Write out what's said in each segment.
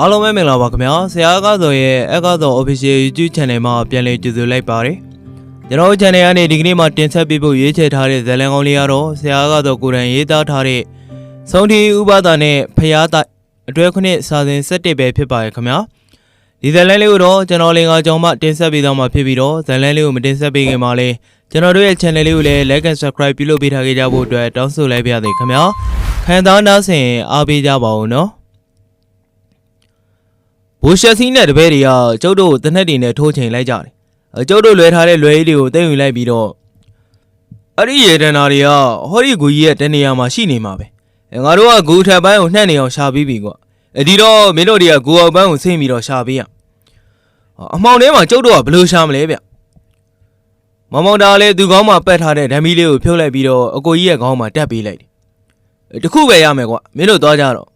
အားလုံးပဲမင်္ဂလာပါခင်ဗျာဆရာအကားစောရဲ့အကားစော official YouTube channel မှာပြန်လည်ကြိုဆိုလိုက်ပါတယ်ကျွန်တော်တို့ channel ကနေဒီကနေ့မှာတင်ဆက်ပေးဖို့ရွေးချယ်ထားတဲ့ဇာတ်လမ်းကောင်းလေးကတော့ဆရာအကားစောကိုယ်တိုင်ရေးသားထားတဲ့ဆုံးတီဥပဒါနဲ့ဖျားတိုက်အတွဲခုနှစ်စာစဉ်7ပဲဖြစ်ပါရဲ့ခင်ဗျာဒီဇာတ်လမ်းလေးကိုတော့ကျွန်တော်လင်္ကာကြောင့်မှတင်ဆက်ပေးတော့မှာဖြစ်ပြီးတော့ဇာတ်လမ်းလေးကိုမတင်ဆက်ပေးခင်မှာလဲကျွန်တော်တို့ရဲ့ channel လေးကိုလည်း like and subscribe ပြုလုပ်ပေးထားခဲ့ကြဖို့အတွက်တောင်းဆိုလိုက်ပါရစေခင်ဗျာ ခံသားနားဆင်အားပေးကြပါဦးနော်ဘိုးရှက်စီးနဲ့တပည့်တွေကကျုပ်တို့ကိုတနက်တွေနဲ့ထိုးချိန်လိုက်ကြတယ်။အကျုပ်တို့လွယ်ထားတဲ့လွယ်ကြီးတွေကိုသိမ်းယူလိုက်ပြီးတော့အဲ့ဒီရေတနာတွေကဟောဒီဂူကြီးရဲ့တနေရာမှာရှိနေမှာပဲ။အဲငါတို့ကဂူထက်ပိုင်းကိုနှက်နေအောင်ရှာပြီးပြီကွ။အဲဒီတော့မင်းတို့တွေကဂူအောက်ပိုင်းကိုဆင်းပြီးတော့ရှာပေးရ။အမှောင်ထဲမှာကျုပ်တို့ကဘယ်လိုရှာမလဲဗျ။မမောင်တာလည်းသူကောင်းမှပက်ထားတဲ့ဓမီလေးကိုဖြုတ်လိုက်ပြီးတော့အကိုကြီးရဲ့ခေါင်းမှာတက်ပေးလိုက်တယ်။ တခုပဲရမယ်ကွ။မင်းတို့သွားကြတော့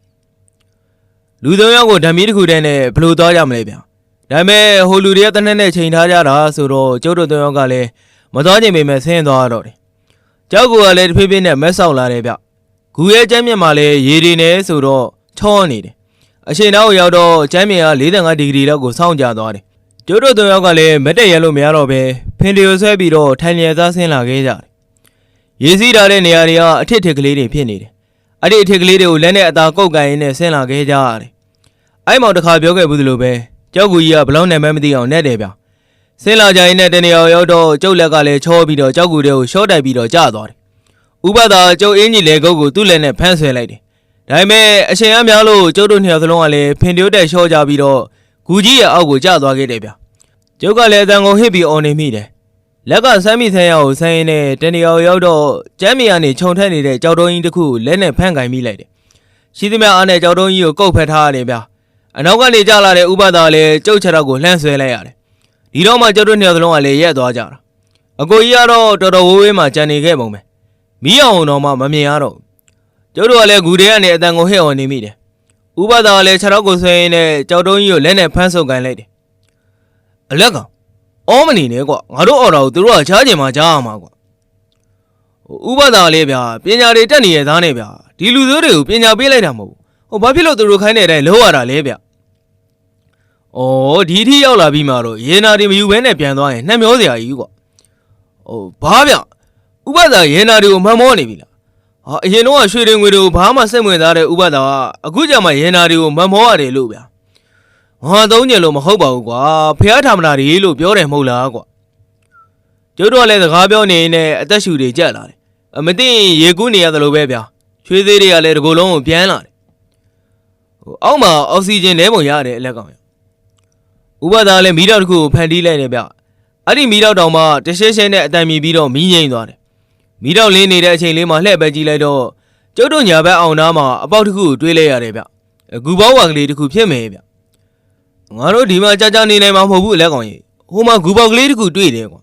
လူသုံးယောက်ကိုဓမီတစ်ခုတည်းနဲ့ဘယ်လိုသွားကြမလဲဗျာဒါပေမဲ့ဟိုလူတွေကတနက်နဲ့ချိန်ထားကြတာဆိုတော့ကျုပ်တို့သုံးယောက်ကလည်းမသွားချိန်ပေမဲ့ဆင်းသွားတော့တယ်ကျောက်ကလည်းတစ်ဖြည်းဖြည်းနဲ့မက်ဆောက်လာတယ်ဗျဂူရဲ့ကျမ်းမြင့်မှာလည်းရေတွေနဲ့ဆိုတော့ချောနေတယ်အချိန်နောက်ရောက်တော့ကျမ်းမြင့်က45ဒီဂရီလောက်ကိုစောင့်ကြသွားတယ်ကျုပ်တို့သုံးယောက်ကလည်းမက်တက်ရလို့မရတော့ပဲဖင်တီကိုဆွဲပြီးတော့ထိုင်လျက်သားဆင်းလာခဲ့ကြတယ်ရေစီးထားတဲ့နေရာတွေကအထစ်ထစ်ကလေးတွေဖြစ်နေတယ် အဲ့ဒီအထစ်ကလေးတွေကိုလက်နဲ့အသာကုတ်ကန်ရင်းနဲ့ဆင်းလာခဲ့ကြရတယ်အဲ့မောင်တစ်ခါပြောခဲ့ဘူးသလိုပဲကြောက်ကူကြီးကဘလောက်နဲ့မှမသိအောင်နဲ့တယ်ဗျဆင်းလာကြရင်နဲ့တနေရာရောက်တော့ကျုပ်လက်ကလည်းချောပြီးတော့ကြောက်ကူတွေကိုရှော့တိုက်ပြီးတော့ကျသွားတယ်ဥပဒါကျုပ်အင်းကြီးလေကုတ်ကိုသူ့လက်နဲ့ဖမ်းဆွဲလိုက်တယ်ဒါပေမဲ့အချိန်အများလို့ကျုပ်တို့နှစ်ယောက်စလုံးကလည်းဖင်တိုးတက်ရှော့ကြပြီးတော့ဂူကြီးရဲ့အောက်ကိုကျသွားခဲ့တယ်ဗျကျုပ်ကလည်းအတန်ကိုဟစ်ပြီးအော်နေမိတယ် လက်ကဆမ်းမိဆန်းရကိုဆန်းရင်းနဲ့တနေရာရောက်တော့ကျမ်းမီကနေခြုံထက်နေတဲ့ကြောက်တုံးကြီးတစ်ခုကိုလက်နဲ့ဖမ်းကင်မိလိုက်တယ်ရှိသမျှအားနဲ့ကြောက်တုံးကြီးကိုကုတ်ဖက်ထားရတယ်ဗျအနောက်ကနေကြလာတဲ့ဥပဒါလည်းကျုပ်ချက်တော့ကိုလှမ်းဆွဲလိုက်ရတယ်။ဒီတော့မှကျုပ်တို့နှစ်ယောက်သလုံးကလည်းရက်သွားကြတာ။အကိုကြီးကတော့တော်တော်ဝေးဝေးမှကြံနေခဲ့ပုံပဲ။မီးအောင်တော့မှမမြင်ရတော့ဘူး။ကျုပ်တို့ကလည်းဂူထဲကနေအတန်ကိုဟဲ့အောင်နေမိတယ်။ဥပဒါကလည်းချက်တော့ကိုဆွဲရင်းနဲ့ကြောက်တုံးကြီးကိုလက်နဲ့ဖမ်းဆုပ်ကိုင်းလိုက်တယ်။အလက်က အောမနေနဲ့ကွာငါတို့အော်တော်ကိုသူတို့ကချားကျင်မှကြားရမှာကွာ။ဥပဒါလေးဗျာပညာတွေတက်နေရသားနဲ့ဗျာဒီလူစိုးတွေကိုပညာပေးလိုက်တာမဟုတ်ဘူးဟိုဘာဖြစ်လို့သူတို့ခိုင်းတဲ့အတိုင်းလုံးရတာလဲဗျ။အော်ဒီထိရောက်လာပြီးမှတော့ရေနာတွေမယူဘဲနဲ့ပြန်သွားရင်နှက်မျောစရာကြီးကွာ။ဟိုဘာဗျ။ဥပဒါရေနာတွေကိုမှန်မောနေပြီလား။ဟာအရင်တော့ရွှေတွေငွေတွေကိုဘာမှစိတ်ဝင်စားတဲ့ဥပဒါကအခုကျမှရေနာတွေကိုမှန်မောရတယ်လို့ဗျာ။ ဟာသုံးညလို့မဟုတ်ပါဘူးကွာ။ဖះထာမနာတွေလို့ပြောတယ်မဟုတ်လားကွာ။ကျုပ်တို့ကလည်းစကားပြောနေရင်လည်းအသက်ရှူတွေကြက်လာတယ်။အမသိရင်ရေကူးနေရတယ်လို့ပဲဗျာ။ရွှေသေးတွေကလည်းဒီကိုယ်လုံးကိုပြန်လာတယ်ဟိုအောက်မှာအောက်ဆီဂျင်လဲပုံရတယ်အလက်ကောင်ရဥပဒါလည်းမီးတောက်တစ်ခုကိုဖန်တီးလိုက်တယ်ဗျအဲ့ဒီမီးတောက်တောင်မှတရှဲရှဲနဲ့အတန်မြည်ပြီးတော့မီးငိမ့်သွားတယ်မီးတောက်လင်းနေတဲ့အချိန်လေးမှာလှည့်ပဲကြည့်လိုက်တော့ကျုပ်တို့ညာဘက်အောင်သားမှာအပေါက်တစ်ခုကိုတွေးလိုက်ရတယ်ဗျဂူပေါင်းဝါကလေးတစ်ခုဖြစ်မယ်ဗျ ငါတို့ဒီမှာကြာကြာနေနိုင်မှာမဟုတ်ဘူးအလက်ကောင်ကြီးဟိုမှာဂူပေါက်ကလေးတစ်ခုတွေ့တယ်ကွာ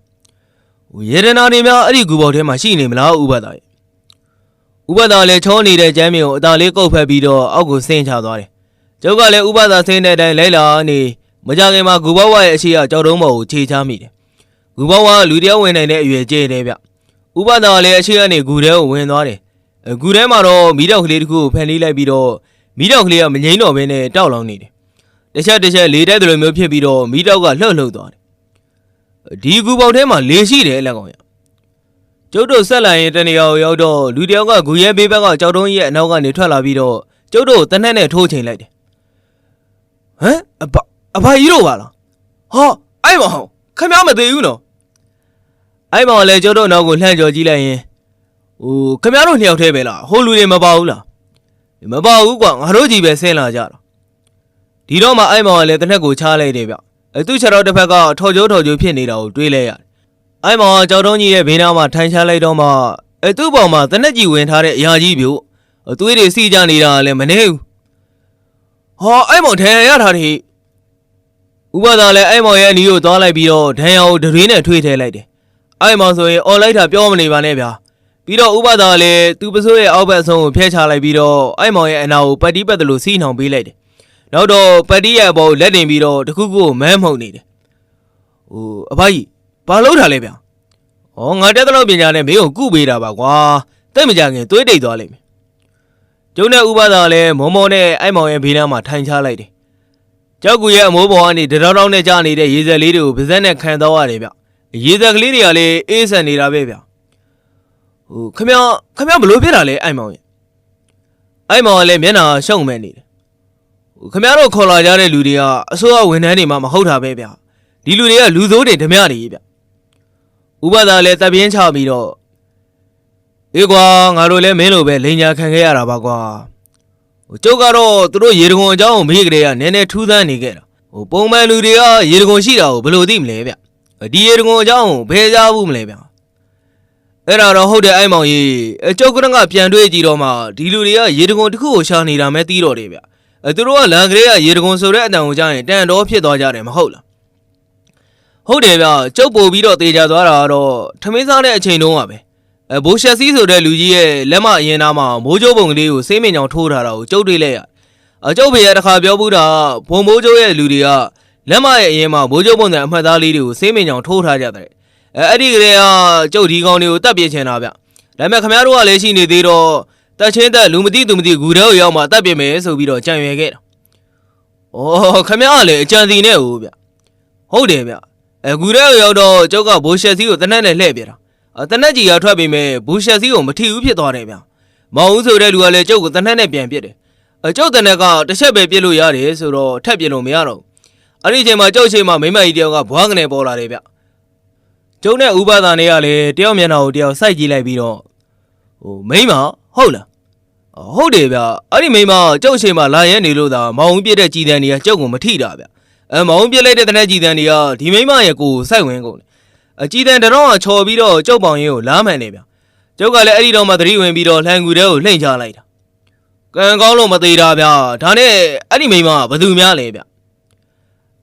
ဟိုရေဒနာတွေများအဲ့ဒီဂူပေါက်ထဲမှာရှိနေမလားဥပဒါရဲ့ဥပဒါလည်းချောနေတဲ့ကျမ်းမြေကိုအသာလေးကုတ်ဖက်ပြီးတော့အောက်ကိုဆင်းချသွားတယ်။ကျုပ်ကလည်းဥပဒါဆင်းတဲ့အတိုင်းလိုက်လာနေမကြခင်မှာဂူဘဝရဲ့အရှိအကြောက်တုံးပေါ်ကိုခြေချမိတယ်။ဂူဘဝကလူတယောက်ဝင်နိုင်တဲ့အရွယ်ကျဲတယ်ဗျ။ဥပဒါကလည်းအရှိကနေဂူထဲကိုဝင်သွားတယ်။အဲဂူထဲမှာတော့မီးတောက်ကလေးတစ်ခုကိုဖန်တီးလိုက်ပြီးတော့မီးတောက်ကလေးကမငိမ့်တော့ဘဲနဲ့တောက်လောင်နေတယ်။ တစ်ချက်တစ်ချက်လေးတိုက်တယ်လို့မျိုးဖြစ်ပြီးတော့မီးတောက်ကလှုပ်လှုပ်သွားတယ်။ဒီဂူပေါက်ထဲမှာလေရှိတယ်လက်ကောင်ရကျုပ်တို့ဆက်လာရင်တနေရာကိုရောက်တော့လူတယောက်ကဂူရဲဘေးဘက်ကကြောက်တုံးကြီးရဲ့အနောက်ကနေထွက်လာပြီးတော့ကျုပ်တို့ကိုတနက်နဲ့ထိုးချိန်လိုက်တယ်ဟမ်အဘအဘကြီးတို့ပါလားဟာအဲ့မဟုတ်ခမရမသေးဘူးနော်အဲ့မောင်လည်းကျုပ်တို့နောက်ကိုလှမ်းကြော်ကြည့်လိုက်ရင်ဟိုခမရတို့နှစ်ယောက်တည်းပဲလားဟိုလူတွေမပါဘူးလားမပါဘူးကွာငါတို့ကြီးပဲဆင်းလာကြတာ ဒီတော့မှအဲ့မောင်ကလည်းတနက်ကိုချားလိုက်တယ်ဗျအဲသူ့ခြေတော်တစ်ဖက်ကထော်ကျိုးထော်ကျိုးဖြစ်နေတာကိုတွေးလိုက်ရတယ်အဲ့မောင်ကကြောက်တုံးကြီးရဲ့ဘေးနားမှာထိုင်ချလိုက်တော့မှအဲသူ့ပေါ်မှာတနက်ကြီးဝင်ထားတဲ့အရာကြီးပြို့အသွေးတွေစီးကြနေတာလည်းမနေဘူးဟာအဲ့မောင်ဒဏ်ရာရထားတယ်ဥပဒါလည်းအဲ့မောင်ရဲ့အနီးကိုသွားလိုက်ပြီးတော့ဒဏ်ရာကိုဒရွေးနဲ့ထွေးထဲလိုက်တယ်အဲ့မောင်ဆိုရင်អော်လိုက်တာပြောမနေပါနဲ့ဗျာပြီးတော့ဥပဒါလည်းသူ့ပစိုးရဲ့အောက်ဘက်အဆုံးကိုဖျက်ချလိုက်ပြီးတော့အဲ့မောင်ရဲ့အနာကိုပတ်တီးပတ်တလို့စီးနှောင်ပေးလိုက်တယ် နောက်တော့ပတ်တီးရဲ့အပေါ်ကိုလက်တင်ပြီးတော့တခုခုကိုမမ်းမှုန်နေတယ်ဟိုအဖကြီးဘာလုပ်တာလဲဗျာ။ဩငါတက်တဲ့လောက်ပညာနဲ့မင်းကိုကုပေးတာပါကွာ။တိတ်မကြခင်သွေးတိတ်သွားလိမ့်မယ်။ကျကျုံနဲ့ဥပဒါလည်းမောမောနဲ့အိုက်မောင်ရဲ့ဘေးနားမှာထိုင်ချလိုက်တယ်ကြောက်ကူရဲ့အမိုးပေါ်ကနေတရောင်းတောင်းနဲ့ကြာနေတဲ့ရေစက်လေးတွေကိုပါဇက်နဲ့ခံတော့ရတယ်ဗျရေစက်ကလေးတွေကလည်းအေးဆန်နေတာပဲဗျဟိုခမခမဘလို့ဖြစ်တာလဲအိုက်မောင်ရဲ့အိုက်မောင်ကလည်းမျက်နှာရှုံမဲ့နေတယ် ဟိုခမတို့ခေါ်လာကြတဲ့လူတွေကအစိုးရဝန်ထမ်းတွေမှမဟုတ်တာပဲဗျဒီလူတွေကလူဆိုးတွေဓမြတွေဗျဥပဒါလည်းတပ်ပြင်းချပြီးတော့အေးကွာငါတို့လည်းမင်းလိုပဲလိန်ညာခံခဲ့ရတာပါကွာဟိုကျုပ်ကတော့သူတို့ရေတခွန်အကြောင်းကိုမေးကြတဲ့ကနည်းနည်းထူးဆန်းနေခဲ့တာဟိုပုံမှန်လူတွေကရေတခွန်ရှိတာကိုဘယ်လိုသိမလဲဗျဒီရေတခွန်အကြောင်းကိုဘယ်ကြားဘူးမလဲဗျအဲ့ဒါတော့ဟုတ်တယ်အိုက်မောင်ကြီးအကျုပ်ကကပြန်တွေးကြည့်တော့မှဒီလူတွေကရေတခွန်တစ်ခုကိုရှာနေတာမဲတီးတော့တယ်ဗျ အဲသူတို့ကလန်ကလေးကရေတခွန်ဆိုတဲ့အတန်ကိုကြားရင်တန်တော်ဖြစ်သွားကြတယ်မဟုတ်လားဟုတ်တယ်ဗျကျုပ်ပို့ပြီးတော့တေချာသွားတာကတော့ထမင်းစားတဲ့အချိန်တုန်းကပဲအဲဘိုးရှက်စီးဆိုတဲ့လူကြီးရဲ့လက်မအရင်သားမှာမိုးကြိုးပုံကလေးကိုစိမ့်မင်ကြောင်ထိုးထားတာကိုကျုပ်တွေ့လိုက်ရအကျုပ်ဖေရတစ်ခါပြောဘူးတာဘုံမိုးကြိုးရဲ့လူတွေကလက်မရဲ့အရင်မှာမိုးကြိုးပုံစံအမှတ်သားလေးတွေကိုစိမ့်မင်ကြောင်ထိုးထားကြတယ်အဲအဲ့ဒီကလေးကကျုပ်ဒီကောင်တွေကိုတတ်ပြစ်ချင်တာဗျဒါပေမဲ့ခင်ဗျားတို့ကလည်းရှိနေသေးတော့ တက်ချင်းတက်လူမသိသူမသိဂူထဲကိုရောက်မှတတ်ပြစ်မယ်ဆိုပြီးတော့ကြံရွယ်ခဲ့တာဩခင်ဗျားကလည်းအကြံစီနဲ့ဟုတ်ဗျဟုတ်တယ်ဗျအဲဂူထဲကိုရောက်တော့ကျုပ်ကဘိုးရှက်စီးကိုတနက်နဲ့လှည့်ပြတာအတနက်ကြီးကထွက်ပြီးမဲ့ဘူရှက်စီကိုမထီဘူးဖြစ်သွားတယ်ဗျ။မောင်ဦးဆိုတဲ့လူကလည်းကျုပ်ကိုတနက်နဲ့ပြန်ပစ်တယ်။အကျုပ်တနက်ကတစ်ချက်ပဲပစ်လို့ရတယ်ဆိုတော့ထက်ပြစ်လို့မရတော့ဘူး။အဲ့ဒီအချိန်မှာကျုပ်ချိန်မှာမိမကြီးတယောက်ကဘွားကနေပေါ်လာတယ်ဗျ။ကျုပ်နဲ့ဥပဒါနေကလည်းတယောက်မျက်နှာကိုတယောက်စိုက်ကြည့်လိုက်ပြီးတော့ဟိုမိမဟုတ်လား။အော် ဟုတ်တယ်ဗျ။အဲ့ဒီမိမကျုပ်ချိန်မှာလာရဲနေလို့သာမောင်ဦးပြစ်တဲ့ကြည်တန်တွေကကျုပ်ကိုမထိတာဗျ။အဲမောင်ဦးပြစ်လိုက်တဲ့တနက်ကြည်တန်တွေကဒီမိမရဲ့ကိုယ်ကိုစိုက်ဝင်ကုန်တယ်အကြည်တန်တရောင်းကချော်ပြီးတော့ကျုပ်ပေါင်ရင်ကိုလားမှန်နေဗျကျုပ်ကလည်းအဲ့ဒီတော့မှသတိဝင်ပြီးတော့လှန်ကူတဲကိုလှိမ့်ချလိုက်တာကံကောင်းလို့မသေးတာဗျဒါနဲ့အဲ့ဒီမိန်းမကဘယ်သူများလဲဗျ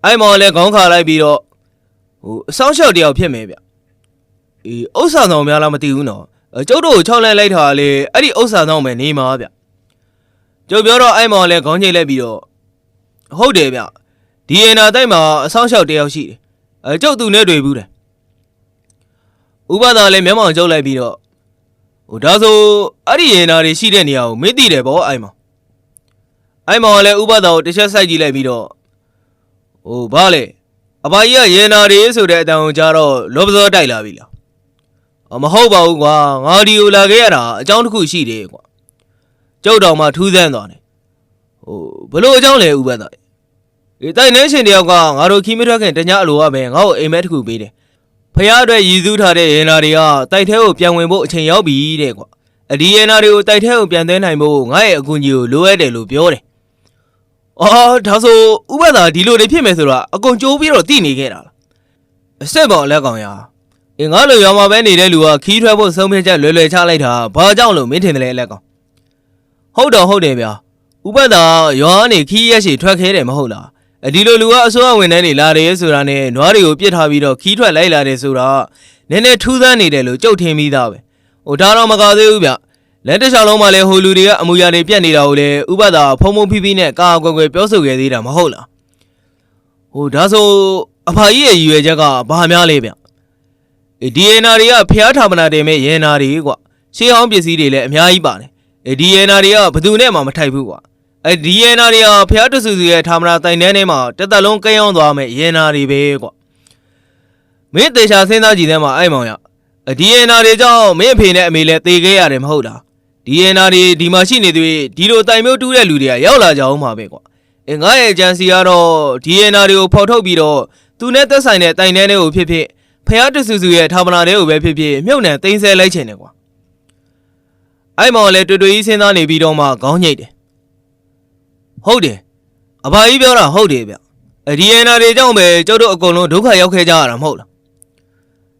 အဲ့မော်လည်းခေါင်းခါလိုက်ပြီးတော့ဟိုအဆောင်လျှောက်တယောက်ဖြစ်မယ်ဗျအေးဥစ္စာဆောင်များလားမသိဘူးနော်အ ကျုပ်တို့ကိုခြောက်လိုက်လိုက်တာလေအဲ့ဒီဥစ္စာဆောင်ပဲနေမှာဗျကျုပ်ပြောတော့အဲ့မော်လည်းခေါင်းချိတ်လိုက်ပြီးတော့ဟုတ်တယ်ဗျဒီအင်နာတိုက်မှာအဆောင်လျှောက်တယောက်ရှိတယ်အကျုပ်သူနဲ့တွေ့ဘူးတယ်ဥပဒါလည်းမျက်မှောင်ကျုပ်လိုက်ပြီးတော့ဟိုဒါဆိုအဲ့ဒီရင်နာတွေရှိတဲ့နေရာကိုမင်းသိတယ်ဗောအိုင်မောင်အိုင်မောင်ကလည်းဥပဒါကိုတစ်ချက်စိုက်ကြည့်လိုက်ပြီးတော့ဟိုဘာလဲအဘကြီးကရင်နာတွေဆိုတဲ့အတန်ကိုကြားတော့လောပစောတိုက်လာပြီလားအ မဟုတ်ပါဘူးကွာငါဒီကိုလာခဲ့ရတာအကြောင်းတစ်ခုရှိတယ်ကွာကျုပ်တော်မှထူးဆန်းသွားတယ်ဟိုဘလို့အကြောင်းလဲဥပဒါဒီတိုက်နေရှင်တယောက်ကငါတို့ခီးမထွက်ခင်တညအလိုကပဲငါ့ကိုအိမ်မက်တစ်ခုပေးတယ်ဖះအတွက်ရည်စူးထားတဲ့ရင်နာတွေကတိုက်ထဲကိုပြန်ဝင်ဖို့အချိန်ရောက်ပြီတဲ့ကွာအဒီရင်နာတွေကိုတိုက်ထဲကိုပြန်သွင်းနိုင်ဖို့ငါ့ရဲ့အကူအညီကိုလိုအပ်တယ်လို့ပြောတယ်အော်ဒါဆိုဥပဒါဒီလိုတွေဖြစ်မယ်ဆိုတာအကုန်ကြိုးပြီးတော့တည်နေခဲ့တာလားအစ်စ်ပေါ်လက်ကောင်ရ အင်းငါလိုရောင်မှာပဲနေတဲ့လူကခီးထွက်ဖို့ဆုံးဖြတ်ချက်လွယ်လွယ်ချလိုက်တာဘာကြောင့်လို့မင်းထင်တယ်လဲလက်ကောင်ဟုတ်တော့ဟုတ်တယ်ဗျာဥပဒါရွာကနေခီးရက်ရှည်ထွက်ခဲတယ်မဟုတ်လားအဒီလိုလူကအစိုးရဝန်ထမ်းတွေလာတယ်ဆိုတာနဲ့နွားတွေကိုပြစ်ထားပြီးတော့ခီးထွက်လိုက်လာတယ်ဆိုတာနည်းနည်းထူးဆန်းနေတယ်လို့ကြုတ်ထင်ပြီးသားပဲဟိုဒါတော့မကသေးဘူးဗျလက်တစ်ချောင်းလုံးမှာလည်းဟိုလူတွေကအမူအရာတွေပြတ်နေတာကိုလည်းဥပဒါဖုံဖုံဖိဖိနဲ့ကာကွယ်ကွယ်ပြောဆိုခဲ့သေးတာမဟုတ်လားဟိုဒါဆိုအဖာကြီးရဲ့ရည်ရွယ်ချက်ကဘာများလဲဗျအေး ဒီအနာတွေကဖျားထာမနာတင်မဲ့ရဲနာတွေကွရှေးဟောင်းပစ္စည်းတွေလည်းအများကြီးပါတယ်အေးဒီရဲနာတွေကဘယ်သူနဲ့မှမထိုက်ဘူးကွာအဲဒီရဲနာတွေဟာဖျားတဆူဆူရဲ့ထာမနာတိုင်တန်းထဲမှာတက်တက်လုံးကင်းအောင်သွားမဲ့ရဲနာတွေပဲကွာမင်းတေချာစဉ်းစားကြည့်တဲ့မှာအဲ့မောင်ရအဒီရဲနာတွေကြောင့်မင်းအဖေနဲ့အမေလည်းတေခဲ့ရတယ်မဟုတ်လားဒီရဲနာတွေဒီမှာရှိနေသွေးဒီလိုတိုင်မျိုးတူးတဲ့လူတွေကရောက်လာကြအောင်မှာပဲကွာအင်းငါရဲ့ဂျန်စီကတော့ဒီရဲနာတွေကိုဖော်ထုတ်ပြီးတော့သူနဲ့သက်ဆိုင်တဲ့တိုင်တန်းတွေကိုဖြစ်ဖြစ် ဖျားတဆူဆူရဲ့ထာမနာတွေကိုပဲဖြစ်ဖြစ်မြုပ်နှံသိမ်းဆဲလိုက်ချင်တယ်ကွာအဲ့မောင်လည်းတွေ့တွေ့ကြီးစဉ်းစားနေပြီးတော့မှခေါင်းညိတ်တယ်ဟုတ်တယ်အဘကြီးပြောတာဟုတ်တယ်ဗျအဒီအန်နာတွေကြောင့်ပဲကျုပ်တို့အကုန်လုံးဒုက္ခရောက်ခဲ့ကြရတာမဟုတ်လား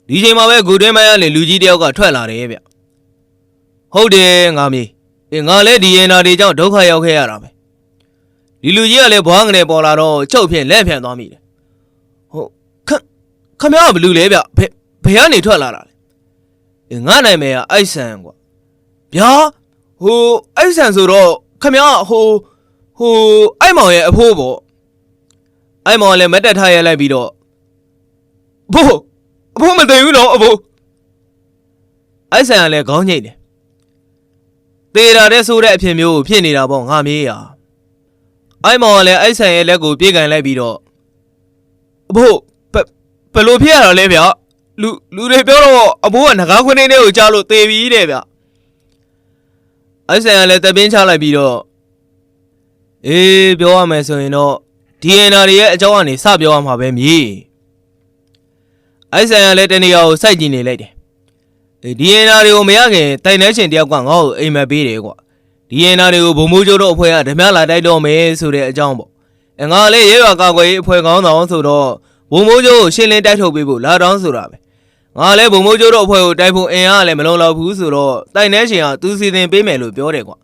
ဒီချိန်မှာပဲဂူတွင်းမရလေလူကြီးတယောက်ကထွက်လာတယ်ဗျဟုတ်တယ်ငါမေးအေးငါလည်းဒီအန်နာတွေကြောင့်ဒုက္ခရောက်ခဲ့ရတာပဲဒီလူကြီးကလည်းဘွားငနေပေါ်လာတော့ချုပ်ဖြင့်လက်ဖြန့်သွားမိတယ်ဟုတ်ခ ခမရဘလူလဲဗျဘယ်ဘယ်ကနေထွက်လာတာလဲအေးငါနိုင်မယ်ကအိုက်ဆန်ကွာဗျာဟိုအိုက်ဆန်ဆိုတော့ခမရဟိုဟိုအဲ့မောင်ရဲ့အဖိုးပေါ့အဲ့မောင်လည်းမတ်တက်ထားရလိုက်ပြီးတော့အဖိုးအဖိုးမသိဘူးနော်အဖိုးအဲ့ဆန်ကလည်းခေါင်းညိတ်တယ်သေတာတဲ့ဆိုတဲ့အဖြစ်မျိုးဖြစ်နေတာပေါ့ငါမေးရအိုက်မောင်ကလည်းအိုက်ဆန်ရဲ့လက်ကိုပြေးကန်လိုက်ပြီးတော့အဖိုး ဘယ်ဘယ်လိုဖြစ်ရတာလဲဗျလူလူတွေပြောတော့အဖိုးကငကားခွင်းလေးကိုကြားလို့သေပြီတဲ့ဗျအိုက်ဆန်ကလည်းတပင်းချလိုက်ပြီးတော့အေးပြောရမယ်ဆိုရင်တော့ဒီအန်နာတွေရဲ့အကြောင်းကနေစပြောရမှာပဲမြည်အိုက်ဆန်ကလည်းတနေရာကိုစိုက်ကြည့်နေလိုက်တယ်အေးဒီအင်နာတွေကိုမရခင်တိုင်နှဲရှင်တယောက်ကငါ့ကိုအိမ်မက်ပေးတယ်ကွာဒီအင်နာတွေကိုဘုံမိုးကျိုးတို့အဖွဲ့ကဓမြလာတိုက်တော့မယ်ဆိုတဲ့အကြောင်းပေါ့အဲငါလည်းရဲရွာကာကွယ်ရေးအဖွဲ့ကောင်းဆောင်ဆိုတော့ ဘုံမိုးကျိုးကိုရှင်းလင်းတိုက်ထုတ်ပေးဖို့လာတောင်းဆိုတာပဲငါလည်းဘုံမိုးကျိုးတို့အဖွဲ့ကိုတိုက်ဖို့အင်အားကလည်းမလုံလောက်ဘူးဆိုတော့တိုင်နှဲရှင်ကသူစီစဉ်ပေးမယ်လို့ပြောတယ်ကွာ